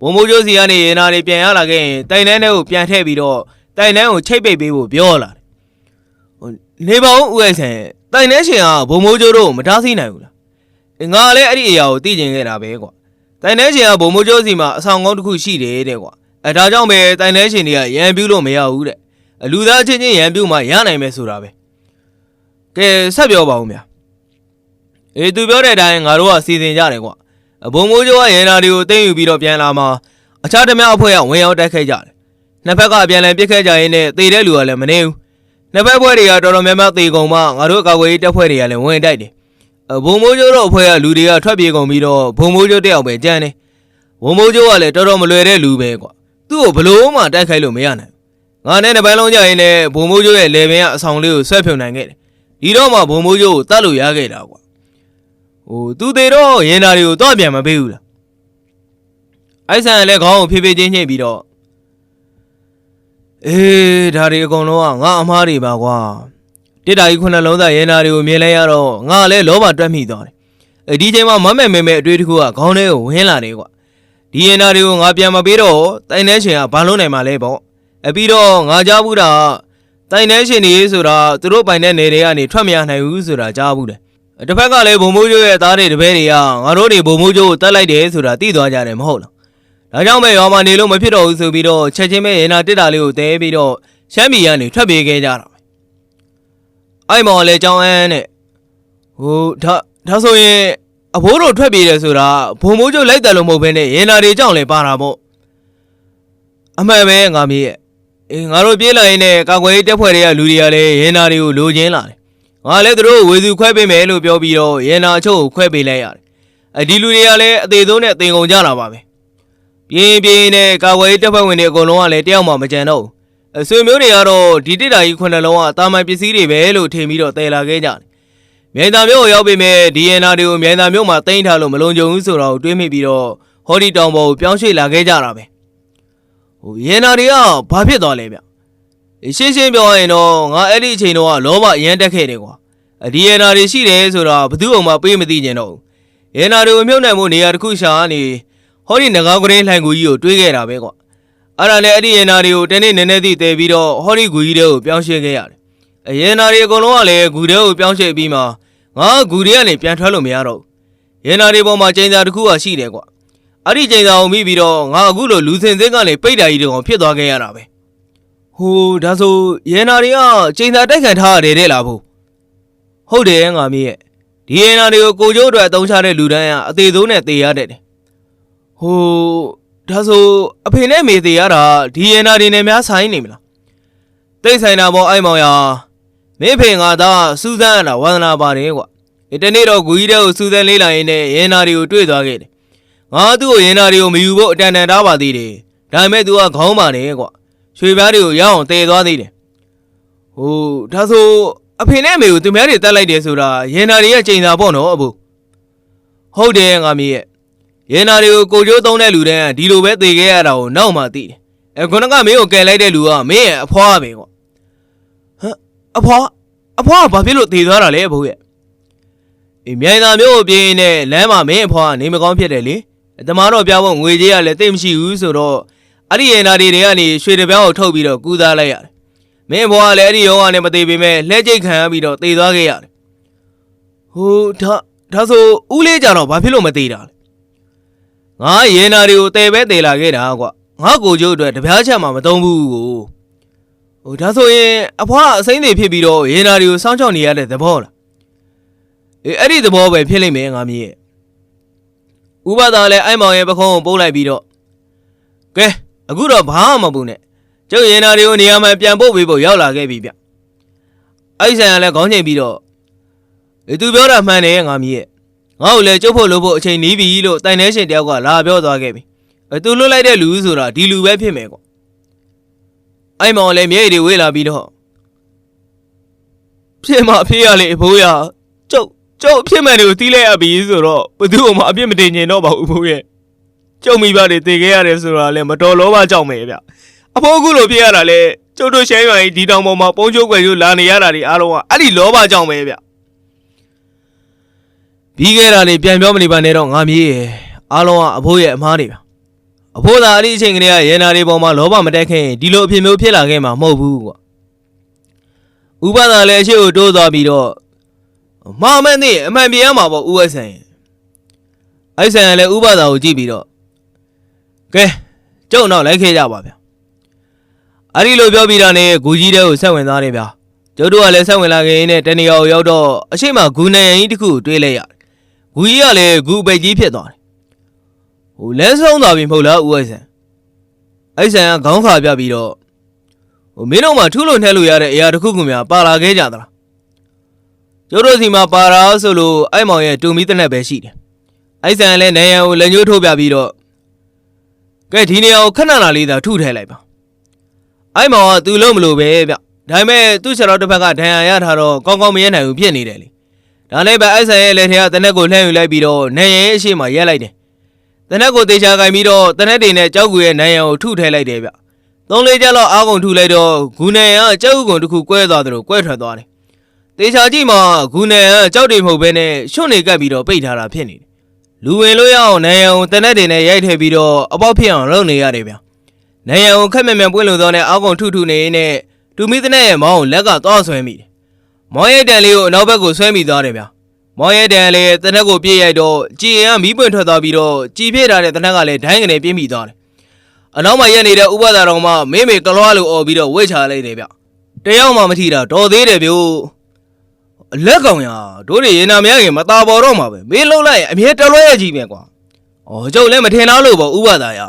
ဘုံမိုးကျိုးစီကနေအင်နာတွေပြန်ရလာခဲ့ရင်တိုင်နှဲနဲ့ကိုပြန်ထည့်ပြီးတော့တိုင်နှဲကိုချိတ်ပိတ်ပေးဖို့ပြောလာတယ်ဟိုနေပါဦးဦးအိုက်ဆန်တိုင်နှဲရှင်ကဘုံမိုးကျိုးတို့ကိုမတားဆီးနိုင်ဘူးလားငါလည်းအဲ့ဒီအရာကိုသိကျင်ခဲ့တာပဲကွာတိုင်နှဲရှင်ကဘုံမိုးကျိုးစီမှာအဆောင်ကောင်းတစ်ခုရှိတယ်တဲ့ကွာအဲဒါကြောင့်ပဲတိုင်နှဲရှင်တွေကရန်ပြူလို့မရဘူးတဲ့ အလူသားချင်းချင်းရန်ပြူမှရနိုင်မယ်ဆိုတာပဲကဲဆက်ပြောပါဦးဗျာအေးသူပြောတဲ့အတိုင်းငါတို့ကစီစဉ်ကြတယ်ကွာဘုံမိုးကျိုးကရန်နာတွေကိုတင်းယူပြီးတော့ပြန်လာမှာအခြားတစ်များအဖွဲ့ကဝင်ရောက်တိုက်ခိုက်ကြတယ်နှစ်ဖက်ကပြန်လည်ပြစ်ခတ်ကြရင်းနဲ့တေတဲ့လူကလည်းမနေဘူးနှစ်ဖက်ဖွဲ့တွေကတော်တော်များများတေကုန်မှငါတို့ကာကွယ်ရေးတပ်ဖွဲ့တွေကလည်းဝင်တိုက်တယ်အဘုံမိုးကျိုးတို့အဖွဲ့ကလူတွေကထွက်ပြေးကုန်ပြီးတော့ဘုံမိုးကျိုးတယောက်ပဲကြမ်းတယ်ဘုံမိုးကျိုးကလည်းတော်တော်မလွယ်တဲ့လူပဲကွာသူ့ကိုဘလို့မှတိုက်ခိုက်လို့မရနိုင်ဘူး ငါနဲ့တစ်ပိုင်းလုံးကြရင်လည်းဘုံမိုးကျိုးရဲ့လေပင်ကအဆောင်လေးကိုဆွဲဖြုံနိုင်ခဲ့တယ်ဒီတော့မှဘုံမိုးကျိုးကိုတတ်လို့ရခဲ့တာကွာဟိုသူသေးတော့ရင်သားတွေကိုတော့ပြန်မပေးဘူးလားအိုက်ဆန်ကလည်းခေါင်းကိုဖြည်းဖြည်းချင်းညှိပြီးတော့အေးဒါတွေအကုန်လုံးကငါအမားတွေပါကွာတစ်တာကြီးခုနှလုံးသားရဲနာတွေကိုမြင်လိုက်ရတော့ငါလည်းလောဘတွက်မိသွားတယ်။အဲဒီချိန်မှာမမဲမဲမဲအတွေ့အတစ်ခုကခေါင်းထဲကိုဝင်လာတယ်ကွာ။ဒီရဲနာတွေကိုငါပြန်မပေးတော့တိုင်နှဲရှင်ကဘာလို့နိုင်မှာလဲပေါ့။ အပြီးတော့ငါကြားဘူးတာတိုင်နှဲရှင်တွေဆိုတာသူတို့ပိုင်တဲ့နေတွေကနေထွက်မရနိုင်ဘူးဆိုတာကြားဘူးတယ်။တစ်ဖက်ကလည်းဘုံမိုးကျိုးရဲ့သားတွေတပည့်တွေကငါတို့တွေဘုံမိုးကျိုးကိုတတ်လိုက်တယ်ဆိုတာသိသွားကြတယ်မဟုတ်လား။ဒါကြောင့်ပဲရွာမှာနေလို့မဖြစ်တော့ဘူးဆိုပြီးတော့ချက်ချင်းပဲရဲနာတစ်တာလေးကိုတဲပြီးတော့ရှမ်းပြည်ကနေထွက်ပြေးခဲ့ကြတာအိုက်မောင်လည်းကြောင်းအန်းနဲ့ဟိုဒါဒါဆိုရင်အဘိုးတို့ထွက်ပြေးတယ်ဆိုတာဘုံမိုးကျုပ်လိုက်တယ်လို့မဟုတ်ဘဲနဲ့ရင်နာတွေကြောင့်လည်းပါတာပေါ့အမှန်ပဲငါမေးရဲ့ အေးငါတို့ပြေးလာရင်လည်းကာကွယ်ရေးတပ်ဖွဲ့တွေကလူတွေကလည်းရင်နာတွေကိုလိုချင်လာတယ်ငါလည်းသူတို့ဝေစုခွဲပေးမယ်လို့ပြောပြီးတော့ရင်နာအချို့ကိုခွဲပေးလိုက်ရတယ်အဒီလူတွေကလည်းအသေးဆုံးနဲ့တင်ကုန်ကြလာပါပဲပြင်းပြင်းနဲ့ကာကွယ်ရေးတပ်ဖွဲ့ဝင်တွေအကုန်လုံးကလည်းတယောက်မှမကြံတော့ဘူးအဆွေမျိုးတွေကတော့ဒီတစ်တာကြီးခုနှစ်လုံးကတာမန်ပစ္စည်းတွေပဲလို့ထင်ပြီးတော့တည်လာခဲ့ကြတယ်။မြိုင်သာမျိုးကိုရောက်ပေမဲ့ဒီအန်နာတွေကိုမြိုင်သာမျိုးမှာတင်ထားလို့မလုံခြုံဘူးဆိုတော့တွေးမိပြီးတော့ဟော်ဒီတောင်ပေါ်ကိုပြောင်းရွှေ့လာခဲ့ကြတာပဲ။ ဟိုရန်နာတွေကဘာဖြစ်သွားလဲဗျ။အေးရှင်းရှင်းပြောရရင်တော့ငါအဲ့ဒီအချိန်တော့လောဘအရန်တက်ခဲ့တယ်ကွာ။အဒီရန်နာတွေရှိတယ်ဆိုတာဘယ်သူမှပေးမသိကြတော့ဘူး။ရန်နာတွေကိုမြုပ်နှံမှုနေရာတစ်ခုရှာနေဟောဒီငကားကလေးလှိုင်ကူကြီးကိုတွေးခဲ့တာပဲကွာ။အဲ့ဒါနဲ့အဲ့ဒီရင်နာတွေကိုတနေ့နည်းနည်းသိတည်ပြီးတော့ဟောဒီဂူကြီးတွေကိုပြောင်းရွှေ့ခဲ့ရတယ်။အရင်နာတွေအကုန်လုံးကလည်းဂူတွေကိုပြောင်းရွှေ့ပြီးမှငါဂူတွေကနေပြန်ထွက်လို့မရတော့ဘူး။ရင်နာတွေပေါ်မှာကျင်းစာတစ်ခုကရှိတယ်ကွာ။ အဲ့ဒီကျင်းစာကိုမိပြီးတော့ငါအခုလိုလူစင်စင်းကနေပိတ်တာကြီးတောင်ဖြစ်သွားခဲ့ရတာပဲ။ဟိုဒါဆိုရင်နာတွေကကျင်းစာတိုက်ခံထားရတယ်တဲ့လားဘို့။ဟုတ်တယ်ငါမင်းရဲ့ဒီရင်နာတွေကိုကိုကျိုးအတွက်အသုံးချတဲ့လူတန်းကအသေးဆုံးနဲ့တေရတတ်တယ်။ဟိုဒါဆိုအဖေနဲ့မေသေးရတာဒီရင်နာတွေနဲ့များဆိုင်နေမလားတိတ်ဆိုင်တာပေါ့အိုက်မောင်ရမင်းဖေငါသားစူးစမ်းရတာဝန္ဒနာပါတယ်ကွာဒီတနေ့တော့ဂူကြီးတဲ့ကိုစူးစမ်းလေးလာရင်းနဲ့ရင်နာတွေကိုတွေ့သွားခဲ့တယ် ငါသူ့ကိုရင်နာတွေကိုမယူဖို့အတန်တန်ထားပါသေးတယ်ဒါပေမဲ့ तू ကခေါင်းပါတယ်ကွာရွှေပြားတွေကိုရအောင်တည်သွားသေးတယ်ဟိုဒါဆိုအဖေနဲ့အမေကိုသူများတွေတတ်လိုက်တယ်ဆိုတာရင်နာတွေရဲ့ချိန်သာပေါ့နော်အဘူဟုတ်တယ်ငါမီးရဲ့ရင်နာတွေကိုကိုကျိုးသုံးတဲ့လူတန်းကဒီလိုပဲသေခဲ့ရတာကိုနောက်မှသိတယ်။အဲခုနကမင်းကိုကယ်လိုက်တဲ့လူကမင်းရဲ့အဖွားပဲကွာ။ဟမ်အဖွားအဖွားကဘာဖြစ်လို့သေသွားတာလဲအဖိုးရဲ့။အေးမြိုင်သာမျိုးကိုပြင်းနေလမ်းမှာမင်းအဖွားကနေမကောင်းဖြစ်တယ်လေ။အ တမားတော့ပြဖို့ငွေကြေးကလည်းတိတ်မရှိဘူးဆိုတော့အဲ့ဒီရင်နာတွေတွေကနေရွှေတပြောင်းကိုထုတ်ပြီးတော့ကူးသားလိုက်ရတယ်။မင်းအဖွားကလည်းအဲ့ဒီရောကနေမသေးပေမဲ့လှဲကြိတ်ခံရပြီးတော့သေသွားခဲ့ရတယ်။ဟိုဒါဒါဆိုဦးလေးကြတော့ဘာဖြစ်လို့မသေးတာလဲ။ငါရေနာတွေကိုတဲပဲတဲလာခဲ့တာကွာငါကိုကျိုးအတွက်တပြားချက်မှမသုံးဘူးကိုဟိုဒါဆိုရင်အဖွားအစိမ့်တွေဖြစ်ပြီးတော့ရေနာတွေကိုစောင့်ချောက်နေရတဲ့သဘောလားအေးအဲ့ဒီသဘောပဲဖြစ်လိမ့်မယ်ငါမြည်ရဲ့ ဥပဒါလည်းအိုက်မောင်ရဲ့ပခုံးကိုပိုးလိုက်ပြီးတော့ကဲအခုတော့ဘာမှမပူနဲ့ကျုပ်ရင်နာတွေကိုနေရာမှာပြန်ပို့ပေးဖို့ရောက်လာခဲ့ပြီဗျအဲ့ဆိုင်ကလည်းခေါင်းချိန်ပြီးတော့အေးသူပြောတာမှန်တယ်ငါမြည်ရဲ့ငါ့ကိုလည်းကျုပ်ဖို့လို့ဖို့အချိန်နီးပြီလို့တိုင်နေရှင်တယောက်ကလာပြောသွားခဲ့ပြီအဲသူလွတ်လိုက်တဲ့လူဆိုတာဒီလူပဲဖြစ်မယ်ကွအိုက်မောင်လည်းမျက်ရည်တွေဝေးလာပြီးတော့ဖြစ်မှာဖြစ်ရလေအဖိုးရ ကျုပ်ကျုပ်အဖြစ်မှန်တွေကိုတီးလိုက်ရပြီဆိုတော့ဘသူ့ကိုမှအပြစ်မတင်ကျင်တော့ပါဘူးအဖိုးရဲ့ကျုပ်မိဘတွေတည်ခဲ့ရတယ်ဆိုတာလည်းမတော်လောဘကြောင့်ပဲဗျအဖိုးအခုလိုဖြစ်ရတာလေကျုပ်တို့ရှမ်းရွာကြီးဒီတောင်ပေါ်မှာပုံချိုးကွယ်ချိုးလာနေရတာတွေအားလုံးကအဲ့ဒီလောဘကြောင့်ပဲဗျပြီးခဲ့တာတွေပြန်ပြောမနေပါနဲ့တော့ငါမြေးရဲ့အားလုံးကအဖိုးရဲ့အမားတွေဗျအဖိုးသာအဲ့ဒီအချိန်ကလေးကရေနာတွေပေါ်မှာလောဘမတက်ခင်ဒီလိုအဖြစ်မျိုးဖြစ်လာခဲ့မှာမဟုတ်ဘူးကွာဥပဒါလည်းအရှိကိုတိုးသွားပြီးတော့ မမန်းနေအမှန်ပြန်ရမှာပေါ့ဦးဝက်ဆန်ရင်အဲ့ဆန်ကလည်းဥပဒါကိုကြည့်ပြီးတော့ကဲကျုံတော့လိုက်ခဲ့ကြပါဗျာအဲ့ဒီလိုပြောပြီးတာနဲ့ဂူကြီးတဲ့ကိုဆက်ဝင်သွားတယ်ဗျာကျုပ်တို့ကလည်းဆက်ဝင်လာခဲ့ရင်းနဲ့တနေရာကိုရောက်တော့အရှိမဂူနေရင်တစ်ခုကိုတွေးလိုက်ရတယ်ဂူကြီးကလည်းဂူပိတ်ကြီးဖြစ်သွားတယ်ဟိုလဲဆုံးသွားပြီမဟုတ်လားဦးဝက်ဆန်အဲ့ဆန်ကခေါင်းခါပြပြီးတော့ဟိုမင်းတို့မှထူးလို့နှဲလို့ရတဲ့အရာတစ်ခုခုများပါလာခဲ့ကြသလား ကျိုးတို့စီမှာပါရာဆိုလို့အိုက်မောင်ရဲ့တူမီတနက်ပဲရှိတယ်။အိုက်ဆန်လည်းနေရန်ကိုလက်ညှိုးထိုးပြပြီးတော့ကဲဒီနေရာကိုခဏနာလေးသာထုထဲလိုက်ပါ။အိုက်မောင်ကသူ့လုံးမလို့ပဲဗျ။ဒါပေမဲ့သူ့ခြေတော်တစ်ဖက်ကဒဏ်ရာရထားတော့ကောင်းကောင်းမရဲနိုင်ဘူးဖြစ်နေတယ်လေ။ဒါလည်းပဲအိုက်ဆန်ရဲ့လက်ထဲကတနက်ကိုလှမ်းယူလိုက်ပြီးတော့နေရန်ရဲ့အရှိမရက်လိုက်တယ်။တနက်ကိုတေချာကင်ပြီးတော့တနက်တွေနဲ့ကြောက်ကူရဲ့နိုင်ရန်ကိုထုထဲလိုက်တယ်ဗျ။သုံးလေးကြလောက်အားကုန်ထုလိုက်တော့ဂူနယ်ကကြောက်ကူကုန်တစ်ခုကွဲသွားတယ်လို့ကွဲထွက်သွားတယ်။ တေချာကြည့်မှာဂူနယ်ကကြောက်တွေမဟုတ်ဘဲနဲ့ရွှွန့်နေကပ်ပြီးတော့ပိတ်ထားတာဖြစ်နေတယ်။လူဝင်လို့ရအောင်နိုင်ရန်ကိုတနက်တွေနဲ့ရိုက်ထည့်ပြီးတော့အပေါက်ဖြစ်အောင်လုပ်နေရတယ်ဗျ။နိုင်ရန်ကိုခက်မြက်မြက်ပွင့်လို့တော့နဲ့အောက်ကောင်ထုထုနေနေနဲ့တူမီတနက်ရဲ့မောင်းကိုလက်ကသွားဆွဲမိတယ်။မောင်းရဲ့တန်လေးကိုအနောက်ဘက်ကိုဆွဲမိသွားတယ်ဗျ။မောင်းရဲ့တန်လေးတနက်ကိုပြေးရိုက်တော့ကြည်ရင်ကမီးပွင့်ထွက်သွားပြီးတော့ကြည်ပြည့်ထားတဲ့တနက်ကလည်းဒိုင်းကနေပြင်းမိသွားတယ်။အနောက်မှာရက်နေတဲ့ဥပဒါတော်မှမင်းမေကလွားလို့អော်ပြီးတော့ဝိတ်ချလိုက်တယ်ဗျ။တယောက်မှမထီတာတော်သေးတယ်ဗျို့ အလက်ကောင်ရတို့တွေရေနာမရခင်မตาပေါ်တော့မှာပဲမင်းလုံးလိုက်ရင်အမြဲတလွဲရကြီးပဲကွာ။အော်ကျုပ်လည်းမထင်တော့လို့ပေါ့ဥပဒါရ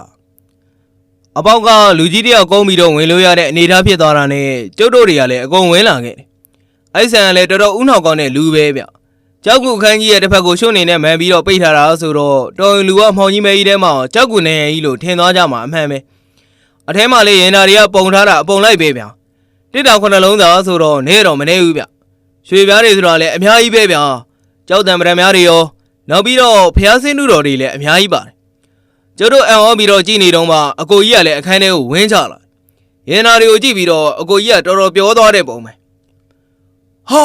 ။အပေါက်ကလူကြီးတယောက်ကုန်းပြီးတော့ဝင်လို့ရတဲ့အနေအထားဖြစ်သွားတာနဲ့ကျုပ်တို့တွေကလည်းအကုန်ဝင်လာခဲ့တယ်။အိုက်ဆန်ကလည်းတော်တော်ဥနှောက်ကောင်းတဲ့လူပဲဗျ။ကြောက်ကူခန်းကြီးရဲ့တစ်ဖက်ကိုရှုံးနေနဲ့မှန်ပြီးတော့ပိတ်ထားတာဆိုတော့တော်ရင်လူကမှောင်ကြီးမဲကြီးထဲမှာကြောက်ကူနေကြီးလို့ထင်သွားကြမှာအမှန်ပဲ။အထဲမှာလေရင်နာတွေကပုံထားတာအပုံလိုက်ပဲဗျ။တစ်တောင်ခုနှလုံးသားဆိုတော့နေတော့မနေဘူးဗျ။ ရွှေပြားတွေဆိုတာလည်းအများကြီးပဲဗျာကြောက်တံပရံများတွေရောနောက်ပြီးတော့ဖျားစင်းနုတော်တွေလည်းအများကြီးပါတယ်ကျတို့အံ့ဩပြီးတော့ကြည်နေတော့မှအကိုကြီးကလည်းအခန်းထဲကိုဝင်းချလာရင်နာတွေကိုကြည့်ပြီးတော့အကိုကြီးကတော်တော်ပြောသွားတဲ့ပုံပဲဟာ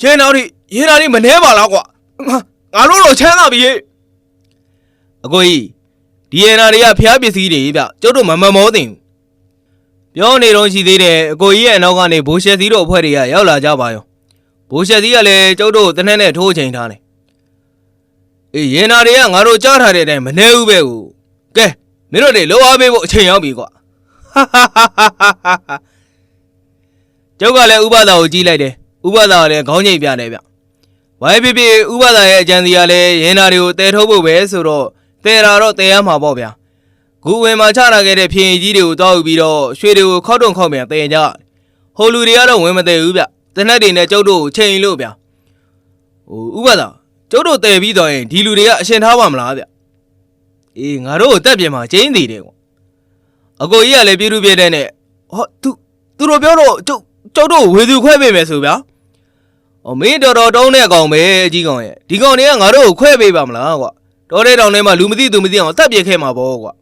ရင်နာတွေရင်နာတွေမနှဲပါလားကွာငါငါတို့တော့ချမ်းသာပြီဟေ့အကိုကြီးဒီရင်နာတွေကဖျားပစ္စည်းတွေဗျကျတို့မမမောသိဘူးပြောနေတော့ရှိသေးတယ်အကိုကြီးရဲ့အနောက်ကနေဘိုးရှက်သီးတို့အဖွဲ့တွေကရောက်လာကြပါရော ဘိုးရှက်သီးကလည်းကျုပ်တို့တနက်နဲ့ထိုးချိန်ထားတယ်။အေးရင်နာတွေကငါတို့ကြားထားတဲ့အတိုင်းမနှဲဘူးပဲကို။ကဲမင်းတို့တွေလောအားပေးဖို့အချိန်ရောက်ပြီကွာ။ကျုပ်ကလည်းဥပဒါကိုကြီးလိုက်တယ်။ဥပဒါကလည်းခေါင်းငိတ်ပြတယ်ဗျ။ဝိုင်းပြပြဥပဒါရဲ့အကြံစီကလည်းရင်နာတွေကိုတဲထုတ်ဖို့ပဲဆိုတော့တဲတာတော့တဲရမှာပေါ့ဗျာ။ဂူဝင်မှာချလာခဲ့တဲ့ဖြင်းကြီးတွေကိုတောက်ယူပြီးတော့ရွှေတွေကိုခောက်တုံခောက်ပြန်တဲကြတယ်။ဟိုလူတွေကတော့ဝင်မတဲဘူးဗျ။ တနက်တွေနဲ့ကျုပ်တို့ကိုချိန်လို့ဗျာဟိုဥပဒါကျုပ်တို့တည်ပြီးတော့ရင်ဒီလူတွေကအရှင်ထားပါမလားဗျအေးငါတို့ကိုတက်ပြင်မှာကျင်းသေးတယ်ကွာအကိုကြီးကလည်းပြည်သူပြည်တဲ့နဲ့ဟောသူသူတို့ပြောတော့ကျုပ်ကျုပ်တို့ကိုဝေသူခွဲပေးမယ်ဆိုဗျာအော်မင်းတော်တော်တုံးတဲ့ကောင်ပဲအကြီးကောင်ရဲ့ဒီကောင်တွေကငါတို့ကိုခွဲပေးပါမလားကွာတော်တဲ့တောင်ထဲမှာလူမသိသူမသိအောင်တက်ပြစ်ခဲ့မှာပေါ့ကွာ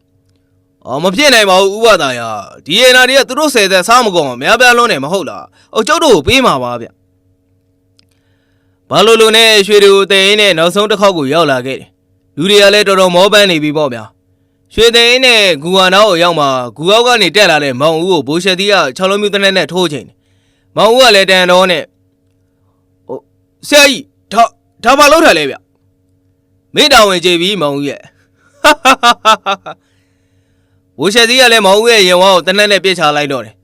အော်မဖြစ်နိုင်ပါဘူးဥပဒါရဒီရနာတွေကသူတို့ဆယ်သက်စားမကုန်အောင်များပြားလုံးနေမဟုတ်လား။အော်ကျုပ်တို့ကိုပေးမှာပါဗျ။ဘာလို့လို့နဲ့ရွှေတွေကိုတင်ရင်းနဲ့နောက်ဆုံးတစ်ခေါက်ကိုရောက်လာခဲ့တယ်။လူတွေကလည်းတော်တော်မောပန်းနေပြီပေါ့ဗျာ။ရွှေတင်ရင်းနဲ့ဂူဝါနောက်ကိုရောက်မှဂူအောက်ကနေတက်လာတဲ့မောင်ဦးကိုဘိုးရှက်သီးက6လုံးမျိုးတနက်နဲ့ထိုးချိန်တယ်။မောင်ဦးကလည်းတန်တော်နဲ့ဟိုဆရာကြီးဒါဒါဘာလို့ထားလဲဗျ။မင်းတောင်ဝင်ကြည့်ပြီးမောင်ဦးရဲ့ ဘိုးရှက်သီးကလည်းမောင်ဦးရဲ့ရင်ဝါကိုတနက်နဲ့ပြစ်ချလိုက်တော့တယ်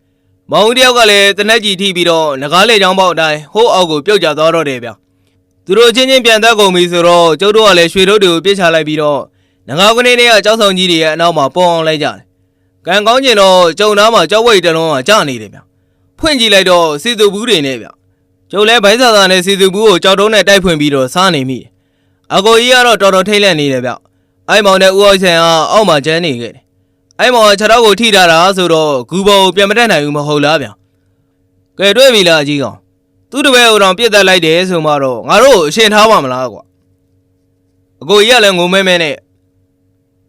မောင်ဦးတယောက်ကလည်းတနက်ကြီးထိပြီးတော့ငကားလေချောင်းပေါက်အတိုင်းဟိုးအောက်ကိုပြုတ်ကျသွားတော့တယ်ဗျသူတို့ချင်းချင်းပြန်သက်ကုန်ပြီဆိုတော့ကျုပ်တို့ကလည်းရွှေတို့တွေကိုပြစ်ချလိုက်ပြီးတော့ငငါးကနေတည်းကကြောက်ဆောင်ကြီးတွေရဲ့အနောက်မှာပုံအောင်လိုက်ကြတယ်ကံကောင်းကျင်တော့ကျုံသားမှာကြောက်ဝိတ်တစ်လုံးကကြာနေတယ်ဗျဖွင့်ကြည့်လိုက်တော့စီသူဘူးတွေနဲ့ဗျကျုံလဲဘိုင်းစာစာနဲ့စီသူဘူးကိုကြောက်တုံးနဲ့တိုက်ဖွင့်ပြီးတော့စားနေမိတယ်အကိုကြီးကတော့တော်တော်ထိတ်လန့်နေတယ်ဗျအဲ့မောင်နဲ့ဦးအောင်ဆန်ကအောက်မှာကျန်းနေခဲ့တယ် အဲ့မောင်ကခြေထောက်ကိုထိထားတာဆိုတော့ဂူဘောကိုပြန်မတက်နိုင်ဘူးမဟုတ်လားဗျကဲတွေ့ပြီလားအကြီးကောင်သူ့တပည့်ကိုတော့ပြစ်တက်လိုက်တယ်ဆိုမှတော့ငါတို့ကိုအရှင်ထားပါမလားကွာအကိုကြီးကလည်းငုံမဲမဲနဲ့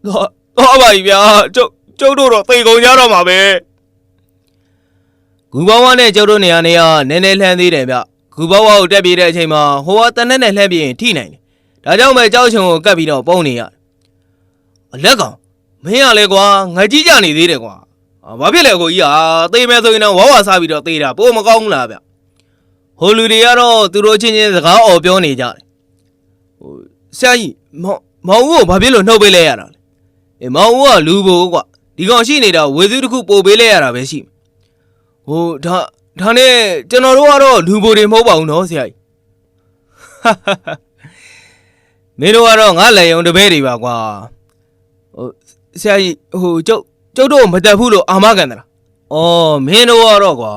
တော့တော့ပါပြီဗျာကျုပ်ကျုပ်တို့တော့သိကုန်ကြတော့မှာပဲဂူဘောဝနဲ့ကျုပ်တို့နေရာနေရာနည်းနည်းလှမ်းသေးတယ်ဗျဂူဘောဝကိုတက်ပြေးတဲ့အချိန်မှာဟိုကတနက်နဲ့လှမ်းပြေးရင်ထိနိုင်တယ်ဒါကြောင့်ပဲကြောက်ချုံကိုကတ်ပြီးတော့ပုံနေရတယ်အလက်ကောင် မင်းရလဲကွာငါကြီးကြနေသေးတယ်ကွာအာဘာဖြစ်လဲအကိုကြီးဟာသေမယ်ဆိုရင်တော့ဝါဝါစားပြီးတော့သေတာပိုမကောင်းဘူးလားဗျဟိုလူတွေကတော့သူတို့ချင်းချင်းစကားអော်ပြောနေကြတယ်ဟိုဆရာကြီးမောင်မောင်ဦးကိုဘာဖြစ်လို့နှုတ်ပေးလဲရတာလဲအေးမောင်ဦးကလူဘိုကွာဒီကောင်ရှိနေတာဝေစုတစ်ခုပို့ပေးလဲရတာပဲရှိမယ်ဟိုဒါဒါနဲ့ကျွန်တော်တို့ကတော့လူဘိုတွေမဟုတ်ပါဘူးနော်ဆရာကြီးမင်းတို့ကတော့ငါလက်ယုံတပည့်တွေပါကွာဟို ဆရာကြီးဟိုကျုပ်ကျုပ်တို့မတက်ဘူးလို့အာမခံသလားအော်မင်းတို့ကတော့ကွာ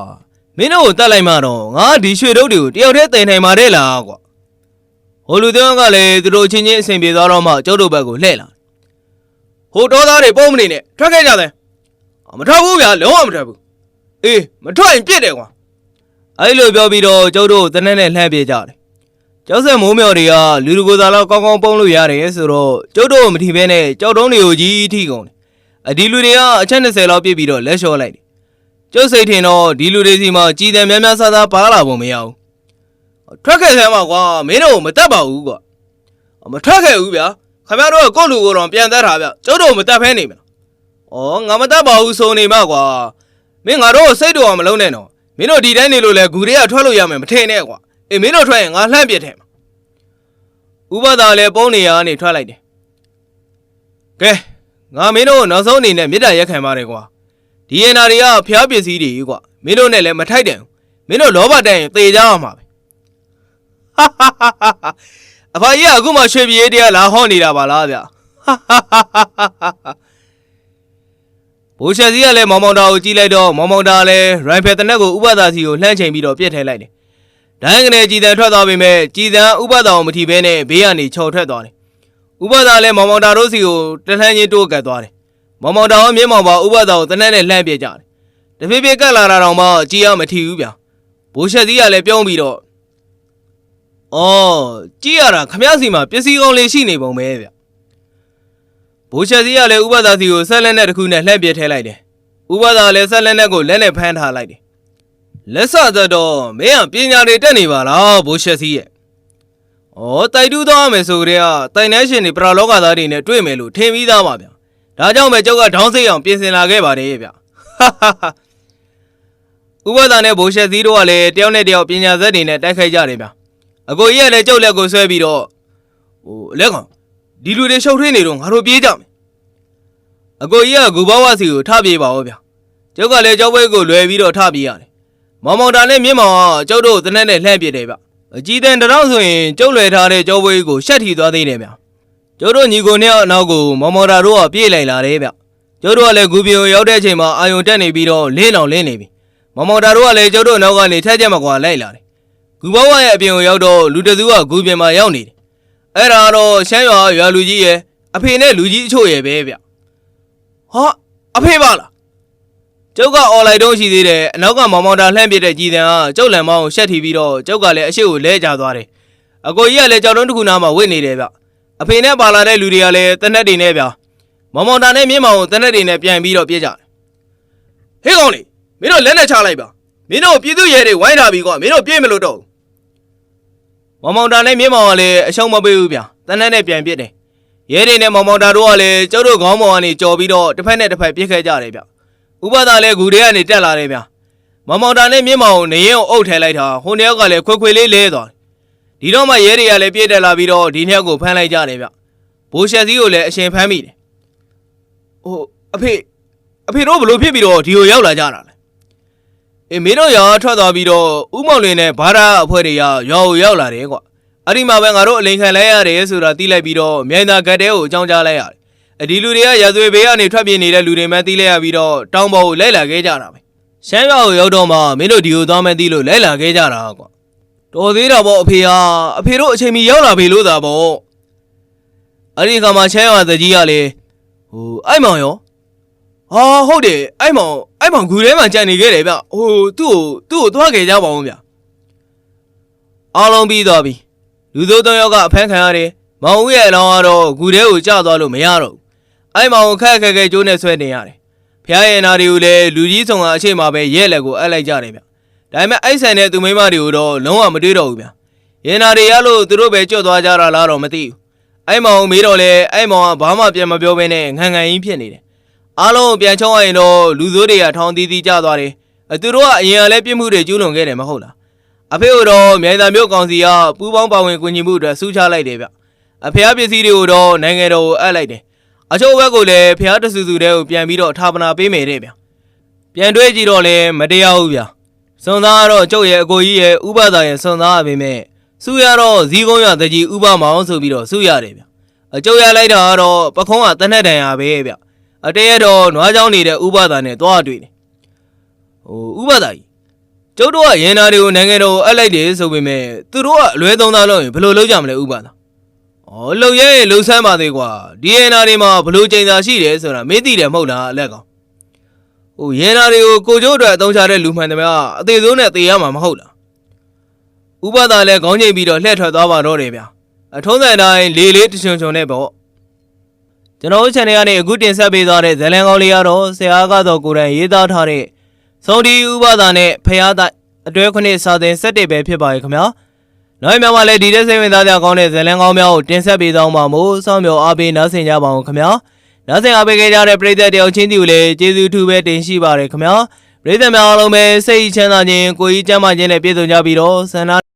မင်းတို့ကိုတတ်လိုက်မှတော့ငါဒီရွှေတုပ်တွေကိုတယောက်တည်းတင်နိုင်ပါတယ်လားကွာဟိုလူတောင်းကလည်းသူတို့ချင်းချင်းအဆင်ပြေသွားတော့မှကျုပ်တို့ဘက်ကိုလှည့်လာဟိုတော်သားတွေပုံမနေနဲ့ထွက်ခဲ့ကြတယ်အာမထွက်ဘူးဗျာလုံးဝမထွက်ဘူးအေးမထွက်ရင်ပြစ်တယ်ကွာအဲ့လိုပြောပြီးတော့ကျုပ်တို့တနက်နဲ့လှမ်းပြေးကြတယ် ကျောက်ဆက်မိုးမြော်တွေကလူလူကိုယ်စားလောက်ကောင်းကောင်းပုံးလို့ရတယ်ဆိုတော့ကျုပ်တို့မထီဘဲနဲ့ကြောက်တုံးတွေကိုကြီးထိကုန်တယ်အဒီလူတွေကအချက်20လောက်ပြစ်ပြီးတော့လက်လျှော့လိုက်တယ်ကျုပ်စိတ်ထင်တော့ဒီလူတွေစီမှာကြည်တယ်များများဆဆပါလာပုံမရဘူးထွက်ခဲ့ဆမ်းပါကွာမင်းတို့မတတ်ပါဘူးကွာမထွက်ခဲ့ဘူးဗျာခင်ဗျားတို့ကကိုယ့်လူကိုယ်တော်ပြန်တတ်တာဗျကျုပ်တို့မတတ်ဖဲနေမလားဩငါမတတ်ပါဘူးဆိုနေမှကွာမင်းငါတို့ကိုစိတ်တော်မလုံးနဲ့တော့မင်းတို့ဒီတိုင်းနေလို့လဲဂူတွေကထွက်လို့ရမယ်မထင်နဲ့ကွာ အေးမင်းတို့ထွက်ရင်ငါလှမ်းပြစ်ထဲမှာဥပဒါလည်းပုံနေရကနေထွက်လိုက်တယ်ကဲငါမင်းတို့ကိုနောက်ဆုံးအနေနဲ့မေတ္တာရက်ခံပါတယ်ကွာဒီရင်နာတွေကဖျားပစ္စည်းတွေကွာမင်းတို့နဲ့လည်းမထိုက်တယ်ဘူးမင်းတို့လောဘတိုင်ရင်သေကြရမှာပဲဟာဟာဟာဟာအဖေကြီးကအခုမှရွှေပြေးတရားလာဟောနေတာပါလားဗျာဟာဟာဟာဟာဟာဘိုးချက်စီကလည်းမောင်မောင်တာကိုကြည့်လိုက်တော့မောင်မောင်တာလည်းရိုင်ဖယ်တနက်ကိုဥပဒါစီကိုလှမ်းချိန်ပြီးတော့ပြစ်ထဲလိုက်တယ် ဒိုင်းကနေကြည်တန်ထွက်သွားပေမဲ့ကြည်တန်ဥပဒါအောင်မထီဘဲနဲ့ဘေးကနေချော်ထွက်သွားတယ်။ဥပဒါလည်းမောင်မောင်တာတို့စီကိုတလှမ်းချင်းတိုးကတ်သွားတယ်။မောင်မောင်တာရောမြင်းမောင်ပါဥပဒါကိုတနက်နဲ့လှမ်းပြကြတယ်။တဖြည်းဖြည်းကတ်လာတာတော့မှကြည်ရမထီဘူးဗျာ။ဘိုးရှက်စည်းကလည်းပြုံးပြီးတော့အော်ကြည်ရတာခမည်းစီမှာပစ္စည်းကောင်းလေးရှိနေပုံပဲဗျ။ဘိုးရှက်စည်းကလည်းဥပဒါစီကိုဆက်လက်နဲ့တစ်ခုနဲ့လှမ်းပြထဲလိုက်တယ်။ဥပဒါလည်းဆက်လက်နဲ့ကိုလက်နဲ့ဖမ်းထားလိုက်တယ် လက်ဆသက်တော့မင်းကပညာတွေတက်နေပါလားဘိုးရှက်စီရဲ့။ဩတိုက်တူးသွားမယ်ဆိုကြတဲ့ကတိုင်နှဲရှင်တွေပရာလောကသားတွေနဲ့တွေ့မယ်လို့ထင်ပြီးသားပါဗျာ။ဒါကြောင့်ပဲကျောက်ကဒေါင်းစိတ်အောင်ပြင်ဆင်လာခဲ့ပါတယ်ဗျာ။ဟာဟာဟာဥပဒါနဲ့ဘိုးရှက်စီတို့ကလည်းတယောက်နဲ့တယောက်ပညာဇက်တွေနဲ့တိုက်ခိုက်ကြတယ်ဗျာ။အကိုကြီးကလည်းကျုပ်လက်ကိုဆွဲပြီးတော့ဟိုလက်ကောင်ဒီလူတွေရှုပ်ထွေးနေတော့ငါတို့ပြေးကြမယ်။အကိုကြီးကဂူဘောဝစီကိုထပြေးပါဦးဗျာ။ကျောက်ကလည်းကျောက်ပွဲကိုလွယ်ပြီးတော့ထပြေးရတယ် မောင်မောင်တာနဲ့မြင့်မောင်ကကျုပ်တို့တနက်နဲ့လှမ်းပစ်တယ်ဗျအကြီးတန်းတစ်တော့ဆိုရင်ကျုပ်လွယ်ထားတဲ့ကြောပွဲကြီးကိုရှက်ထီသွားသေးတယ်ဗျကျုပ်တို့ညီကိုနှစ်ယောက်အနောက်ကိုမောင်မောင်တာတို့ကပြေးလိုက်လာတယ်ဗျကျုပ်တို့ကလည်းဂူပြေကိုရောက်တဲ့အချိန်မှာအာယုံတက်နေပြီးတော့လင်းအောင်လင်းနေပြီမောင်မောင်တာတို့ကလည်းကျုပ်တို့နောက်ကနေထက်ချက်မကွာလိုက်လာတယ်ဂူဘဝရဲ့အပြင်ကိုရောက်တော့လူတစုကဂူပြင်မှာရောက်နေတယ်အဲ့ဒါတော့ရှမ်းရွာရွာလူကြီးရဲ့အဖေနဲ့လူကြီးအချို့ရဲ့ပဲဗျဟာအဖေပါလား ကျုပ်ကအော်လိုက်တော့ရှိသေးတယ်အနောက်ကမောင်မောင်တာလှမ်းပြတဲ့ကြည်တန်ကကျုပ်လံမောင်းကိုရှက်ထီပြီးတော့ကျုပ်ကလည်းအရှိကိုလဲကျသွားတယ်အကိုကြီးကလည်းကြောက်တုံးတစ်ခုနားမှာဝိတ်နေတယ်ဗျအဖေနဲ့ပါလာတဲ့လူတွေကလည်းတနက်တွေနဲ့ဗျမောင်မောင်တာနဲ့မြင့်မောင်ကိုတနက်တွေနဲ့ပြန်ပြီးတော့ပြေးကြတယ်ဟေးကောင်လေးမင်းတို့လက်နဲ့ချလိုက်ပါမင်းတို့ပြည်သူရဲတွေဝိုင်းထားပြီးကွာမင်းတို့ပြေးမလို့တော့မောင်မောင်တာနဲ့မြင့်မောင်ကလည်းအရှုံးမပေးဘူးဗျတနက်နဲ့ပြန်ပြစ်တယ်ရဲတွေနဲ့မောင်မောင်တာတို့ကလည်းကျုပ်တို့ခေါင်းပေါ်ကနေကြော်ပြီးတော့တစ်ဖက်နဲ့တစ်ဖက်ပြစ်ခဲ့ကြတယ်ဗျ ဥပဒါလည်းဂူတွေကနေတက်လာတယ်ဗျမောင်မောင်တာနဲ့မြင့်မောင်ကိုနေရင်ကိုအုပ်ထဲလိုက်တာဟိုနှစ်ယောက်ကလည်းခွေခွေလေးလဲသွားတယ်ဒီတော့မှရဲတွေကလည်းပြေးတက်လာပြီးတော့ဒီနှစ်ယောက်ကိုဖမ်းလိုက်ကြတယ်ဗျဘိုးရှက်စည်းကိုလည်းအရှင်ဖမ်းမိတယ်ဟိုအဖေအဖေတို့ဘလို့ဖြစ်ပြီးတော့ဒီကိုရောက်လာကြတာလဲအေးမင်းတို့ရွာထွက်သွားပြီးတော့ဥမောင်လင်းနဲ့ဘာသာအဖွဲ့တွေကရွာကိုရောက်လာတယ်ကွအဲ့ဒီမှာပဲငါတို့အလိန်ခံလိုက်ရတယ်ဆိုတာသိလိုက်ပြီးတော့မြိုင်သာကတ်တဲကိုအကြောင်းကြားလိုက်ရတယ်အ ဒီလူတွေကရာဇဝေဘေးကနေထွက်ပြေးနေတဲ့လူတွေမှသိလဲရပြီးတော့တောင်ပေါ်ကိုလိုက်လာခဲ့ကြတာပဲရှမ်းရွာကိုရောက်တော့မှမင်းတို့ဒီကိုသွားမယ်သိလို့လိုက်လာခဲ့ကြတာကွာတော်သေးတာပေါ့အဖေဟာအဖေတို့အချိန်မီရောက်လာပြီလို့သာပေါ့အဲ့ဒီကမှရှမ်းရွာတကြီးကလေဟိုအဲ့မောင်ရောဟာဟုတ်တယ်အဲ့မောင်အဲ့မောင်ဂူထဲမှာကြံနေခဲ့တယ်ဗျဟိုသူ့ကိုသူ့ကိုသွားခဲ့ကြပါဦးဗျအားလုံးပြီးသွားပြီလူသိုးသုံးယောက်ကအဖမ်းခံရတယ်မောင်ဦးရဲ့အလောင်းကတော့ဂူထဲကိုကျသွားလို့မရတော့ဘူး အဲ့မောင်ကိုခက်ခက်ခဲကျိုးနဲ့ဆွဲနေရတယ်ဖျားရဲ့နာတွေကိုလည်းလူကြီးဆောင်ကအရှိမပဲရဲလက်ကိုအပ်လိုက်ကြတယ်ဗျဒါပေမဲ့အဲ့ဆန်တဲ့သူမိန်းမတွေကိုတော့လုံးဝမတွေးတော့ဘူးဗျရင်နာတွေရလို့သူတို့ပဲကြော့သွားကြတာလားတော့မသိဘူးအဲ့မောင်မေးတော့လေအဲ့မောင်ကဘာမှပြန်မပြောဘဲနဲ့ငန်ငန်ကြီးဖြစ်နေတယ်အားလုံးကိုပြန်ချုံရရင်တော့လူစိုးတွေကထောင်တီးတီးကြသွားတယ်။အဲသူတို့ကအရင်ကလည်းပြစ်မှုတွေကျူးလွန်ခဲ့တယ်မဟုတ်လား။အဖေတို့မြိုင်သာမျိုးကောင်စီကပူးပေါင်းပါဝင်ကူညီမှုအတွက်စူးချလိုက်တယ်ဗျ။အဖေပစ္စည်းတွေကိုတော့နိုင်ငံတော်ကိုအပ်လိုက်တယ်။ အချို့ဘက်ကိုလည်းဖះတဆူဆူတွေကိုပြန်ပြီးတော့ထာပနာပေးမယ်တဲ့ဗျ။ပြန်တွေးကြည့်တော့လည်းမတရားဘူးဗျ။စွန်သားကတော့ကျုပ်ရဲ့အကိုကြီးရဲ့ဥပဒါရဲ့စွန်သားအပေမဲ့စူရတော့ဇီးကုန်းရတကြီးဥပမောင်ဆိုပြီးတော့စူရတယ်ဗျ။အကျုပ်ရလိုက်တာကတော့ပခုံးကတနက်တန်ရပဲဗျ။ အတရတော့နွားเจ้าနေတဲ့ဥပဒါနဲ့တွားတွေ့တယ်ဟိုဥပဒါကြီးကျုပ်တို့ကရင်နာတွေကိုနိုင်ငံတော်ကိုအပ်လိုက်တယ်ဆိုပေမဲ့သူတို့ကအလွဲသုံးသားလို့ရင်ဘယ်လိုလုပ်ကြမလဲဥပဒါ ဩလုံရဲရေလုံဆန်းပါသေးကွာဒီရင်နာတွေမှာဘယ်လိုချိန်သာရှိတယ်ဆိုတာမင်းသိတယ်မဟုတ်လားအလက်ကောင်ဟိုရင်နာတွေကိုကိုကျိုးအတွက်အသုံးချတဲ့လူမှန်တယ်များအသေးဆုံးနဲ့သေရမှာမဟုတ်လားဥပဒါလည်းခေါင်းချိန်ပြီးတော့လှည့်ထွက်သွားပါတော့တယ်ဗျာအထုံးစံတိုင်းလေးလေးတချွန်ချွန်နဲ့ပေါ့ကျွန်တော်တို့ channel ကနေအခုတင်ဆက်ပေးသွားတဲ့ဇလန်ကောင်းလေးကတော့ဆရာကတော့ကိုယ်တိုင်ရေးသားထားတဲ့သုံးဒီဥပဒါနဲ့ဖျားတိုက်အတွဲခုနှစ်စာသင်7ပဲဖြစ်ပါရဲ့ခင်ဗျာ။ နောက်မြန်မာလည်းဒီတဲ့စိတ်ဝင်စားကြကောင်းတဲ့ဇလန်ကောင်းများကိုတင်ဆက်ပေးသွားမှာမို့စောင့်မျှော်အားပေးနားဆင်ကြပါအောင်ခင်ဗျာ။နားဆင်အားပေးခဲ့ကြတဲ့ပရိသတ်တယောက်ချင်းစီကိုလည်းကျေးဇူးထူးပဲတင်ရှိပါရခင်ဗျာ။ပရိသတ်များအားလုံးပဲစိတ်ချမ်းသာခြင်းကိုယ်ကြီးကျန်းမာခြင်းနဲ့ပြည့်စုံကြပြီးတော့ဆန္ဒ